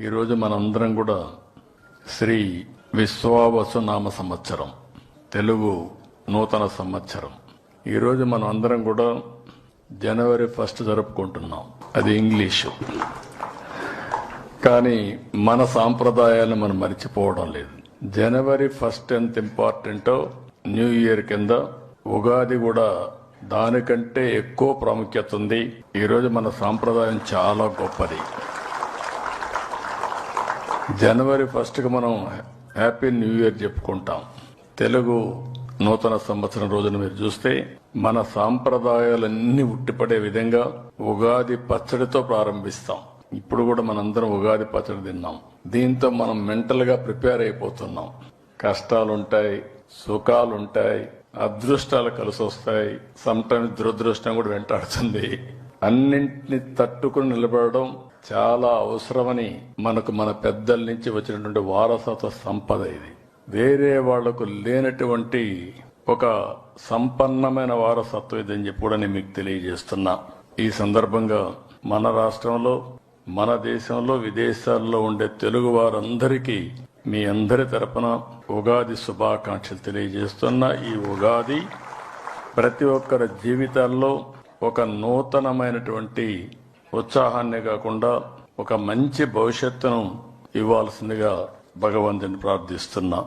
ఈరోజు మనందరం కూడా శ్రీ విశ్వావసునామ సంవత్సరం తెలుగు నూతన సంవత్సరం. ఈరోజు మనం అందరం కూడా జనవరి ఫస్ట్ జరుపుకుంటున్నాం. అది ఇంగ్లీషు. కానీ మన సాంప్రదాయాలను మనం మర్చిపోవడం లేదు. జనవరి ఫస్ట్ ఎంత ఇంపార్టెంటో న్యూ ఇయర్ కింద ఉగాది కూడా దానికంటే ఎక్కువ ప్రాముఖ్యత ఉంది. ఈరోజు మన సాంప్రదాయం చాలా గొప్పది. జనవరి ఫస్ట్కి మనం హ్యాపీ న్యూ ఇయర్ చెప్పుకుంటాం. తెలుగు నూతన సంవత్సరం రోజున మీరు చూస్తే మన సాంప్రదాయాలన్నీ ఉట్టిపడే విధంగా ఉగాది పచ్చడితో ప్రారంభిస్తాం. ఇప్పుడు కూడా మనందరం ఉగాది పచ్చడి తిన్నాం. దీంతో మనం మెంటల్గా ప్రిపేర్ అయిపోతున్నాం. కష్టాలుంటాయి సుఖాలుంటాయి అదృష్టాలు కలిసి వస్తాయి సమ్టైమ్స్ దురదృష్టం కూడా వెంటాడుతుంది. అన్నింటిని తట్టుకుని నిలబడడం చాలా అవసరమని మనకు మన పెద్దల నుంచి వచ్చినటువంటి వారసత్వ సంపద ఇది. వేరే వాళ్ళకు లేనటువంటి ఒక సంపన్నమైన వారసత్వం ఇదని చెప్పి కూడా నేను మీకు తెలియజేస్తున్నా. ఈ సందర్భంగా మన రాష్ట్రంలో మన దేశంలో విదేశాల్లో ఉండే తెలుగు వారందరికీ మీ అందరి తరపున ఉగాది శుభాకాంక్షలు తెలియజేస్తున్న. ఈ ఉగాది ప్రతి ఒక్కరి జీవితాల్లో ఒక నూతనమైనటువంటి ఉత్సాహాన్ని కాకుండా ఒక మంచి భవిష్యత్తును ఇవ్వాల్సిందిగా భగవంతుని ప్రార్థిస్తున్నా.